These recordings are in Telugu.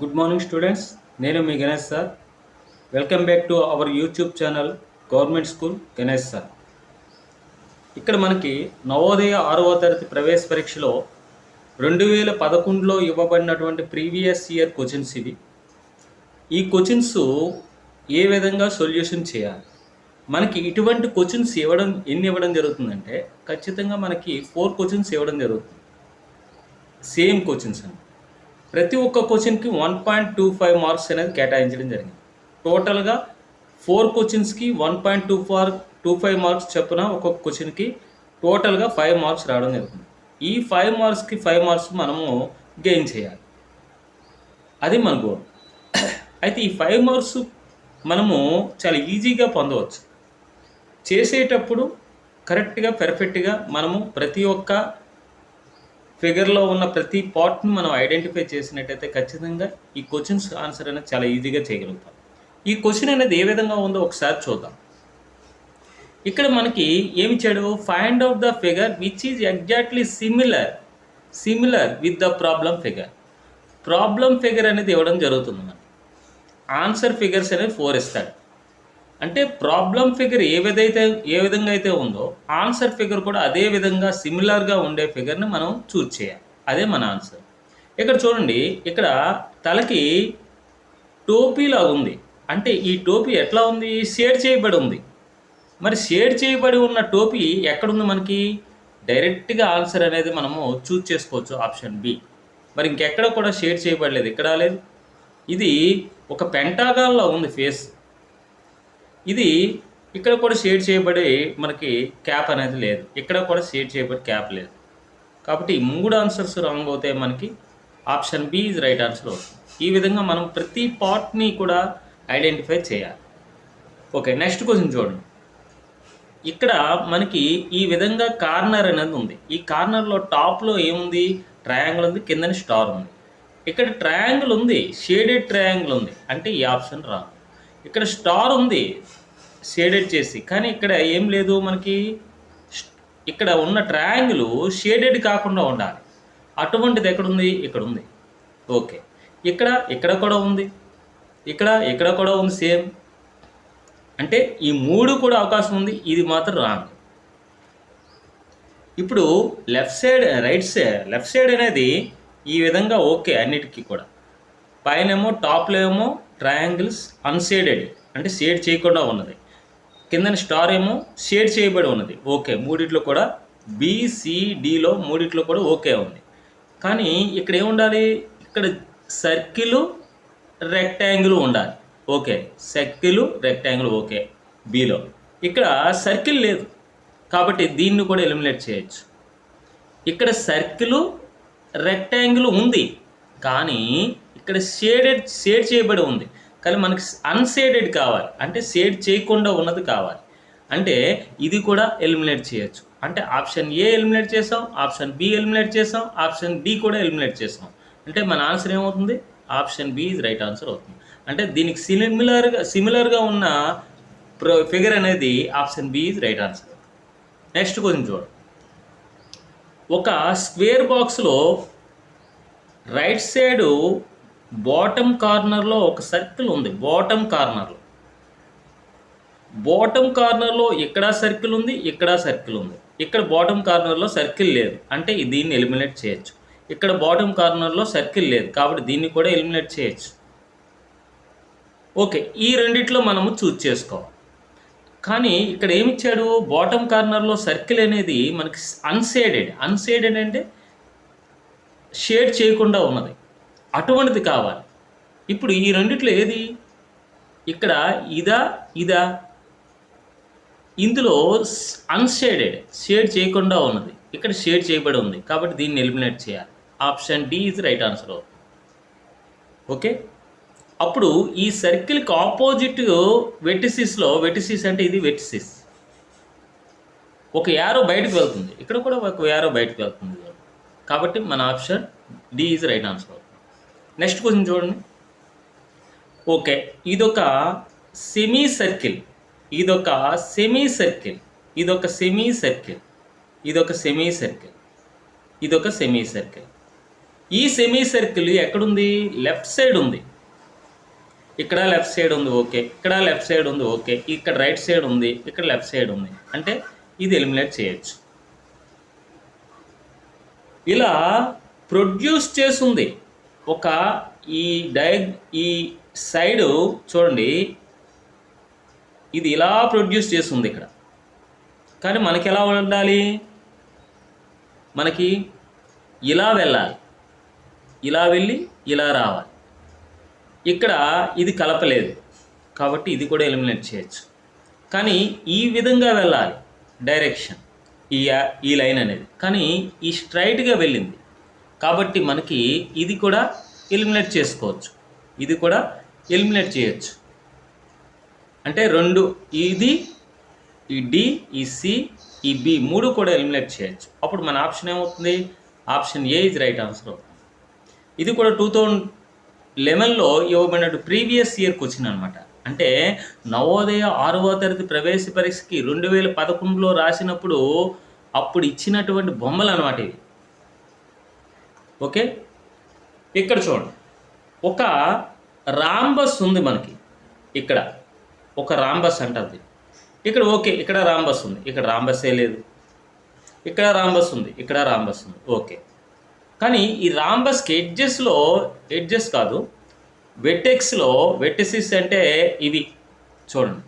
గుడ్ మార్నింగ్ స్టూడెంట్స్ నేను మీ Ganesh sir. Welcome back to our YouTube channel government school Ganesh sir. ఇక్కడ మనకి నవోదయ ఆరవ తరగతి ప్రవేశ పరీక్షలో రెండు వేల పదకొండులో ఇవ్వబడినటువంటి ప్రీవియస్ ఇయర్ క్వశ్చన్స్ ఇవి. ఈ క్వశ్చన్స్ ఏ విధంగా సొల్యూషన్ చేయాలి? మనకి ఇటువంటి క్వశ్చన్స్ ఇవ్వడం ఎన్ని ఇవ్వడం జరుగుతుందంటే ఖచ్చితంగా మనకి ఫోర్ క్వశ్చన్స్ ఇవ్వడం జరుగుతుంది. సేమ్ క్వశ్చన్స్ అండి. ప్రతి ఒక్క క్వశ్చన్కి one point two five marks అనేది కేటాయించడం జరిగింది. టోటల్గా ఫోర్ క్వశ్చన్స్కి one point two for two five marks చొప్పున ఒక్కొక్క క్వశ్చన్కి టోటల్గా ఫైవ్ మార్క్స్ రావడం జరుగుతుంది. ఈ ఫైవ్ మార్క్స్కి ఫైవ్ మార్క్స్ మనము గెయిన్ చేయాలి. అది మన గోల్ అయితే ఈ ఫైవ్ మార్క్స్ మనము చాలా ఈజీగా పొందవచ్చు. చేసేటప్పుడు కరెక్ట్గా పెర్ఫెక్ట్గా మనము ప్రతి ఒక్క ఫిగర్లో ఉన్న ప్రతి పార్ట్ని మనం ఐడెంటిఫై చేసినట్టయితే ఖచ్చితంగా ఈ క్వశ్చన్స్ ఆన్సర్ అనేది చాలా ఈజీగా చేయగలుగుతాం. ఈ క్వశ్చన్ అనేది ఏ విధంగా ఉందో ఒకసారి చూద్దాం. ఇక్కడ మనకి ఏమి ఇచ్చాడు? Find out the figure which is exactly similar similar with the problem figure problem figure అనేది ఇవ్వడం జరుగుతుంది మనకి. ఆన్సర్ ఫిగర్స్ అనేది ఫోర్ ఇస్తాడు. అంటే ప్రాబ్లం ఫిగర్ ఏ విధైతే ఏ విధంగా అయితే ఉందో ఆన్సర్ ఫిగర్ కూడా అదే విధంగా సిమిలర్గా ఉండే ఫిగర్ని మనం చూజ్ చేయాలి. అదే మన ఆన్సర్ ఇక్కడ చూడండి ఇక్కడ తలకి టోపీలా ఉంది. అంటే ఈ టోపీ ఎట్లా ఉంది? షేడ్ చేయబడి ఉంది. మరి షేడ్ చేయబడి ఉన్న టోపీ ఎక్కడుంది మనకి? డైరెక్ట్గా ఆన్సర్ అనేది మనము చూజ్ చేసుకోవచ్చు ఆప్షన్ బి మరి ఇంకెక్కడ కూడా షేడ్ చేయబడలేదు ఇక్కడ లేదు. ఇది ఒక పెంటాగాల్లో ఉంది ఫేస్ ఇది ఇక్కడ కూడా షేడ్ చేయబడి మనకి క్యాప్ అనేది లేదు. ఇక్కడ కూడా షేడ్ చేయబడి క్యాప్ లేదు. కాబట్టి ఈ మూడు ఆన్సర్స్ రాంగ్ అవుతాయి మనకి option B is right answer అవుతుంది. ఈ విధంగా మనం ప్రతి పార్ట్ని కూడా ఐడెంటిఫై చేయాలి. ఓకే నెక్స్ట్ క్వశ్చన్ చూడండి. ఇక్కడ మనకి ఈ విధంగా కార్నర్ అనేది ఉంది. ఈ కార్నర్లో టాప్లో ఏముంది? ట్రయాంగిల్ ఉంది. కిందని స్టార్ ఉంది. ఇక్కడ ట్రయాంగిల్ ఉంది. షేడెడ్ ట్రయాంగిల్ ఉంది. అంటే ఈ ఆప్షన్ రాంగ్. ఇక్కడ స్టార్ ఉంది షేడెడ్ చేసి. కానీ ఇక్కడ ఏం లేదు మనకి. ఇక్కడ ఉన్న ట్రయాంగిల్ షేడెడ్ కాకుండా ఉండాలి. అటువంటిది ఎక్కడ ఉంది ఇక్కడ ఉంది ఓకే. ఇక్కడ ఇక్కడ కూడా ఉంది. ఇక్కడ ఇక్కడ కూడా ఉంది సేమ్. అంటే ఈ మూడు కూడా అవకాశం ఉంది. ఇది మాత్రం రాంగ్. ఇప్పుడు left side right side left side అనేది ఈ విధంగా ఓకే అన్నిటికీ కూడా. పైన ఏమో టాప్లో ఏమో ట్రయాంగిల్స్ అన్షేడెడ్ అంటే షేడ్ చేయకుండా ఉన్నది. కింద స్టార్ ఏమో షేడ్ చేయబడి ఉన్నది. ఓకే మూడిట్లో కూడా బీసీడీలో మూడిట్లో కూడా ఓకే ఉంది. కానీ ఇక్కడ ఏముండాలి? ఇక్కడ సర్కిల్ రెక్టాంగిల్ ఉండాలి. Okay circle rectangle okay below ఇక్కడ సర్కిల్ లేదు. కాబట్టి దీన్ని కూడా ఎలిమినేట్ చేయొచ్చు. ఇక్కడ సర్కిల్ రెక్టాంగిల్ ఉంది. కానీ ఇక్కడ షేడెడ్ షేడ్ చేయబడి ఉంది. కానీ మనకి అన్షేడెడ్ కావాలి. అంటే షేడ్ చేయకుండా ఉన్నది కావాలి. అంటే ఇది కూడా ఎలిమినేట్ చేయొచ్చు. అంటే ఆప్షన్ ఏ ఎలిమినేట్ చేసాం ఆప్షన్ బి ఎలిమినేట్ చేసాం ఆప్షన్ డి కూడా ఎలిమినేట్ చేసాం. అంటే మన ఆన్సర్ ఏమవుతుంది? Option B is right answer అవుతుంది. అంటే దీనికి సిమిలర్గా సిమిలర్గా ఉన్న ఫిగర్ అనేది option B is right answer next question చూడండి ఒక స్క్వేర్ బాక్స్లో రైట్ సైడు బాటమ్ కార్నర్లో ఒక సర్కిల్ ఉంది బాటమ్ కార్నర్లో బాటమ్ కార్నర్లో ఇక్కడ సర్కిల్ ఉంది ఇక్కడ సర్కిల్ ఉంది. ఇక్కడ బాటమ్ కార్నర్లో సర్కిల్ లేదు అంటే దీన్ని ఎలిమినేట్ చేయొచ్చు. ఇక్కడ బాటమ్ కార్నర్లో సర్కిల్ లేదు కాబట్టి దీన్ని కూడా ఎలిమినేట్ చేయొచ్చు. ఓకే ఈ రెండిట్లో మనము చూజ్ చేసుకోవాలి. కానీ ఇక్కడ ఏమిచ్చాడు? బాటమ్ కార్నర్లో సర్కిల్ అనేది మనకి అన్షేడెడ్ అన్షేడెడ్ అంటే షేడ్ చేయకుండా ఉన్నది. అటువంటిది కావాలి. ఇప్పుడు ఈ రెండిట్లో ఏది? ఇక్కడ ఇదా ఇదా. ఇందులో అన్షేడెడ్ షేడ్ చేయకుండా ఉన్నది. ఇక్కడ షేడ్ చేయబడి ఉంది. కాబట్టి దీన్ని ఎలిమినేట్ చేయాలి. Option D is right answer అవుతుంది ఓకే అప్పుడు ఈ సర్కిల్కి ఆపోజిట్ వెటిసిస్లో వెటిసిస్ అంటే ఇది వెటిసిస్ ఒక యారో బయటకు వెళ్తుంది. ఇక్కడ కూడా ఒక యారో బయటకు వెళ్తుంది. కాబట్టి మన option D is right answer అవుతుంది నెక్స్ట్ క్వశ్చన్ చూడండి. ఓకే ఇదొక సెమీ సర్కిల్ ఇదొక సెమీ సర్కిల్ ఇదొక సెమీ సర్కిల్ ఇదొక సెమీ సర్కిల్ ఇదొక సెమీ సర్కిల్ ఈ సెమీ సర్కిల్ ఎక్కడుంది? లెఫ్ట్ సైడ్ ఉంది. ఇక్కడ లెఫ్ట్ సైడ్ ఉంది ఓకే ఇక్కడ లెఫ్ట్ సైడ్ ఉంది ఓకే ఇక్కడ రైట్ సైడ్ ఉంది ఇక్కడ లెఫ్ట్ సైడ్ ఉంది. అంటే ఇది ఎలిమినేట్ చేయొచ్చు. ఇలా ప్రొడ్యూస్ చేసింది. ఒక ఈ డై ఈ సైడు చూడండి. ఇది ఇలా ప్రొడ్యూస్ చేస్తుంది ఇక్కడ. కానీ మనకి ఎలా ఉండాలి? మనకి ఇలా వెళ్ళాలి. ఇలా వెళ్ళి ఇలా రావాలి. ఇక్కడ ఇది కలపలేదు. కాబట్టి ఇది కూడా ఎలిమినేట్ చేయొచ్చు. కానీ ఈ విధంగా వెళ్ళాలి. డైరెక్షన్. ఈ ఈ లైన్ అనేది. కానీ ఈ స్ట్రైట్గా వెళ్ళింది. కాబట్టి మనకి ఇది కూడా ఎలిమినేట్ చేసుకోవచ్చు. ఇది కూడా ఎలిమినేట్ చేయొచ్చు. అంటే రెండు ఇది ఈ డి ఈ సి ఈ బి మూడు కూడా ఎలిమినేట్ చేయొచ్చు. అప్పుడు మన ఆప్షన్ ఏమవుతుంది? Option A is right answer అవుతుంది. ఇది కూడా టూ థౌజండ్ లెవెన్లో ఇవ్వబడినట్టు ప్రీవియస్ ఇయర్కి వచ్చింది అనమాట అంటే నవోదయ ఆరవ తరగతి ప్రవేశ పరీక్షకి రెండు వేల పదకొండులో రాసినప్పుడు అప్పుడు ఇచ్చినటువంటి బొమ్మలు అనమాట ఇవి. ఓకే? ఇక్కడ చూడండి. ఒక రాంబస్ ఉంది మనకి. ఇక్కడ. ఒక రాంబస్ అంటుంది. ఇక్కడ ఓకే ఇక్కడ రాంబస్ ఉంది. ఇక్కడ రాంబస్సే లేదు. ఇక్కడ రాంబస్ ఉంది. ఇక్కడ రాంబస్ ఉంది. ఓకే. కానీ ఈ రాంబస్కి ఎడ్జెస్లో ఎడ్జెస్ కాదు వెటెక్స్లో వెటిసిస్ అంటే ఇది. చూడండి.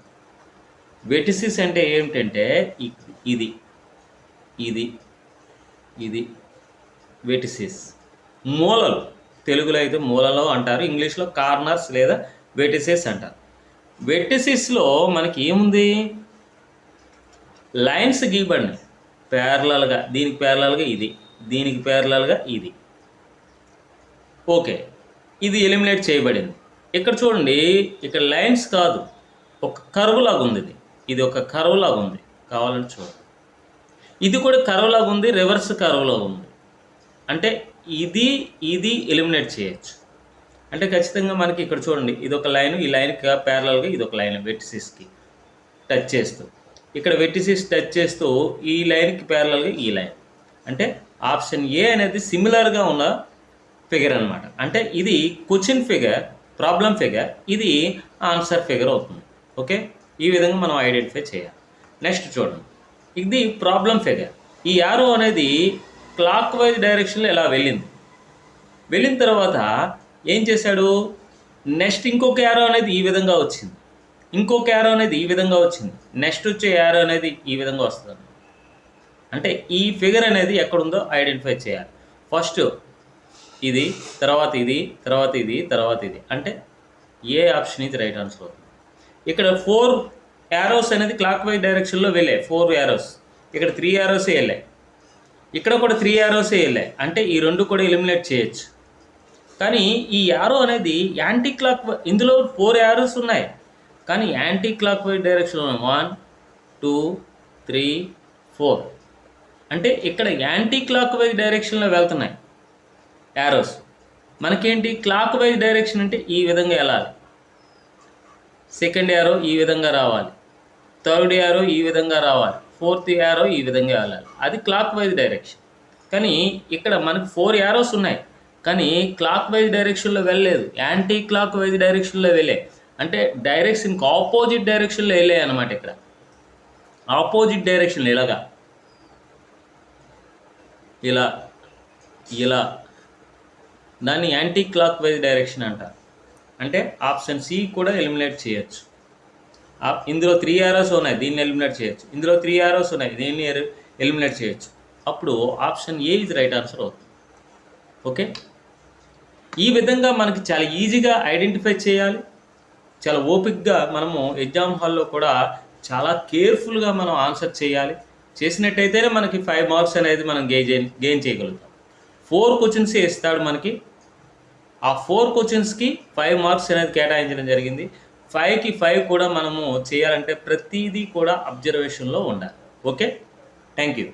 వెటిసిస్ అంటే ఏమిటంటే ఇది ఇది ఇది వెటిసిస్ మూలలు. తెలుగులో అయితే మూలలో అంటారు ఇంగ్లీష్లో కార్నర్స్ లేదా వెటిసిస్ అంటారు. వెటిసిస్లో మనకి ఏముంది? లైన్స్ గీయబడినాయి ప్యారలల్గా దీనికి ప్యారలల్గా ఇది దీనికి ప్యారలల్గా ఇది. ఓకే ఇది ఎలిమినేట్ చేయబడింది. ఇక్కడ చూడండి ఇక్కడ లైన్స్ కాదు ఒక కర్వ్ లాగా ఉంది ఇది. ఇది ఒక కర్వ్ లాగా ఉంది కావాలంటే చూడండి. ఇది కూడా కర్వ్ లాగా ఉంది రివర్స్ కర్వ్ లాగా ఉంది. అంటే ఇది ఇది ఎలిమినేట్ చేయొచ్చు. అంటే ఖచ్చితంగా మనకి ఇక్కడ చూడండి ఇది ఒక లైన్ ఈ లైన్కి ప్యారలల్గా ఇది ఒక లైన్ వెట్టిసిస్కి టచ్ చేస్తూ. ఇక్కడ వెట్టిసిస్ టచ్ చేస్తూ ఈ లైన్కి ప్యారలల్గా ఈ లైన్ అంటే ఆప్షన్ ఏ అనేది సిమిలర్గా ఉన్న ఫిగర్ అన్నమాట. అంటే ఇది క్వశ్చన్ ఫిగర్ ప్రాబ్లం ఫిగర్ ఇది ఆన్సర్ ఫిగర్ అవుతుంది. ఓకే ఈ విధంగా మనం ఐడెంటిఫై చేయాలి. నెక్స్ట్ చూడండి. ఇది ప్రాబ్లం ఫిగర్ ఈ యారో అనేది క్లాక్ వైజ్ డైరెక్షన్లో ఇలా వెళ్ళింది? వెళ్ళిన తర్వాత ఏం చేశాడు? నెక్స్ట్ ఇంకొక యారో అనేది ఈ విధంగా వచ్చింది. ఇంకొక యారో అనేది ఈ విధంగా వచ్చింది. నెక్స్ట్ వచ్చే యారో అనేది ఈ విధంగా వస్తుంది. అంటే ఈ ఫిగర్ అనేది ఎక్కడుందో ఐడెంటిఫై చేయాలి. ఫస్ట్ ఇది తర్వాత ఇది తర్వాత ఇది తర్వాత ఇది. అంటే ఏ ఆప్షన్ ఇది రైట్ ఆన్సర్ అవుతుంది. ఇక్కడ ఫోర్ యారోస్ అనేది క్లాక్ వైజ్ డైరెక్షన్లో వెళ్ళాయి. Four arrows. ఇక్కడ త్రీ యారోసే వెళ్ళాయి. ఇక్కడ కూడా త్రీ యారోసే వేయలే అంటే ఈ రెండు కూడా ఎలిమినేట్ చేయొచ్చు. కానీ ఈ యారో అనేది యాంటీ క్లాక్ ఇందులో ఫోర్ యారోస్ ఉన్నాయి. కానీ anticlockwise direction one two three four అంటే ఇక్కడ యాంటీ క్లాక్ వైజ్ డైరెక్షన్లో వెళ్తున్నాయి యారోస్ మనకేంటి? క్లాక్ వైజ్ డైరెక్షన్ అంటే ఈ విధంగా వెళ్ళాలి. సెకండ్ యారో ఈ విధంగా రావాలి. థర్డ్ యారో ఈ విధంగా రావాలి. ఫోర్త్ యారో ఈ విధంగా వెళ్ళాలి. అది క్లాక్ వైజ్ డైరెక్షన్ కానీ ఇక్కడ మనకు ఫోర్ యారోస్ ఉన్నాయి. కానీ క్లాక్ వైజ్ డైరెక్షన్లో వెళ్ళలేదు. యాంటీ క్లాక్ వైజ్ డైరెక్షన్లో వెళ్ళే. అంటే డైరెక్షన్కి ఆపోజిట్ డైరెక్షన్లో వెళ్ళాయి అనమాట ఇక్కడ. ఆపోజిట్ డైరెక్షన్లో ఇలాగా. ఇలా ఇలా. దాన్ని యాంటీ క్లాక్ వైజ్ డైరెక్షన్ అంటారు. అంటే ఆప్షన్ సి కూడా ఎలిమినేట్ చేయొచ్చు. ఇందులో త్రీ ఆరోస్ ఉన్నాయి. దీన్ని ఎలిమినేట్ చేయొచ్చు. ఇందులో త్రీ ఆరోస్ ఉన్నాయి. దీన్ని er-, ఎలిమినేట్ చేయొచ్చు. అప్పుడు ఆప్షన్ ఏ ఇది రైట్ ఆన్సర్ అవుతుంది. ఓకే ఈ విధంగా మనకి చాలా ఈజీగా ఐడెంటిఫై చేయాలి. చాలా ఓపిక్గా మనము ఎగ్జామ్ హాల్లో కూడా చాలా కేర్ఫుల్గా మనం ఆన్సర్ చేయాలి. చేసినట్టయితేనే మనకి ఫైవ్ మార్క్స్ అనేది మనం గెయిన్ గెయిన్ చేయగలుగుతాం. ఫోర్ క్వశ్చన్స్ ఇస్తాడు మనకి. ఆ ఫోర్ క్వశ్చన్స్కి ఫైవ్ మార్క్స్ అనేది కేటాయించడం జరిగింది. ఫైవ్కి ఫైవ్ కూడా మనము చేయాలంటే ప్రతిదీ కూడా అబ్జర్వేషన్లో ఉండాలి. Okay thank you